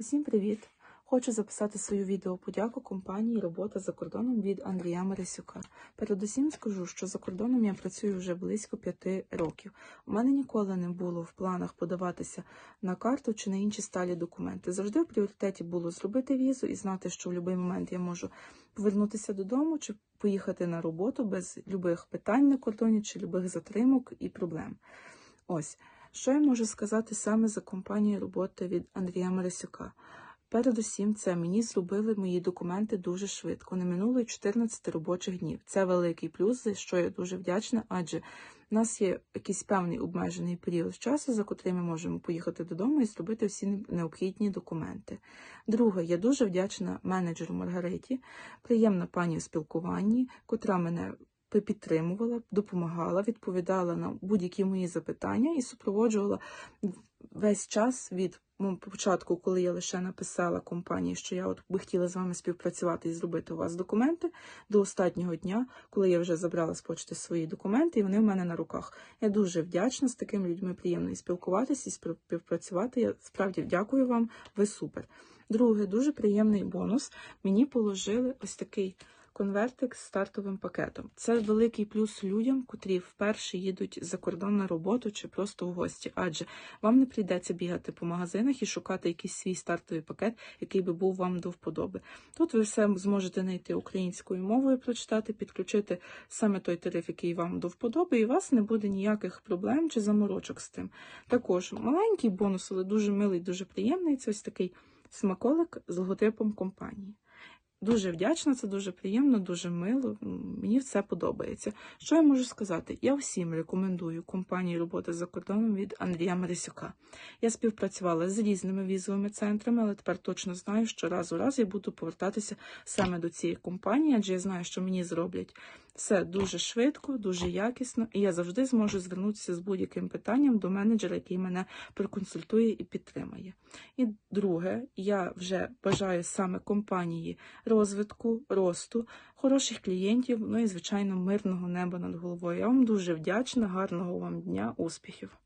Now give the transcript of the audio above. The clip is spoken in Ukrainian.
Усім привіт! Хочу записати свою відеоподяку компанії Робота за кордоном від Андрія Марисюка. Передусім скажу, що за кордоном я працюю вже близько п'яти років. У мене ніколи не було в планах подаватися на карту чи на інші сталі документи. Завжди в пріоритеті було зробити візу і знати, що в будь-який момент я можу повернутися додому чи поїхати на роботу без любих питань на кордоні чи любих затримок і проблем. Ось. Що я можу сказати саме за компанію роботи від Андрія Марисюка? Передусім, це мені зробили мої документи дуже швидко. Не минуло й 14 робочих днів. Це великий плюс, за що я дуже вдячна, адже в нас є якийсь певний обмежений період часу, за котрий ми можемо поїхати додому і зробити всі необхідні документи. Друге, я дуже вдячна менеджеру Маргариті, приємна пані в спілкуванні, котра мене підтримувала, допомагала, відповідала на будь-які мої запитання і супроводжувала весь час від початку, коли я лише написала компанії, що я от би хотіла з вами співпрацювати і зробити у вас документи до останнього дня, коли я вже забрала з почти свої документи, і вони в мене на руках. Я дуже вдячна з такими людьми приємно і спілкуватися, і співпрацювати. Я справді дякую вам, ви супер. Друге, дуже приємний бонус. Мені положили ось такий конвертик з стартовим пакетом. Це великий плюс людям, котрі вперше їдуть за кордон на роботу чи просто в гості, адже вам не прийдеться бігати по магазинах і шукати якийсь свій стартовий пакет, який би був вам до вподоби. Тут ви все зможете знайти українською мовою, прочитати, підключити саме той тариф, який вам до вподоби, і у вас не буде ніяких проблем чи заморочок з тим. Також маленький бонус, але дуже милий, дуже приємний. Це ось такий смаколик з логотипом компанії. Дуже вдячна, це дуже приємно, дуже мило. Мені все подобається. Що я можу сказати? Я всім рекомендую компанії роботи за кордоном від Андрія Марисюка. Я співпрацювала з різними візовими центрами, але тепер точно знаю, що раз у раз я буду повертатися саме до цієї компанії, адже я знаю, що мені зроблять все дуже швидко, дуже якісно, і я завжди зможу звернутися з будь-яким питанням до менеджера, який мене проконсультує і підтримає. І друге, я вже бажаю саме компанії розвитку, росту, хороших клієнтів, ну і, звичайно, мирного неба над головою. Я вам дуже вдячна, гарного вам дня, успіхів!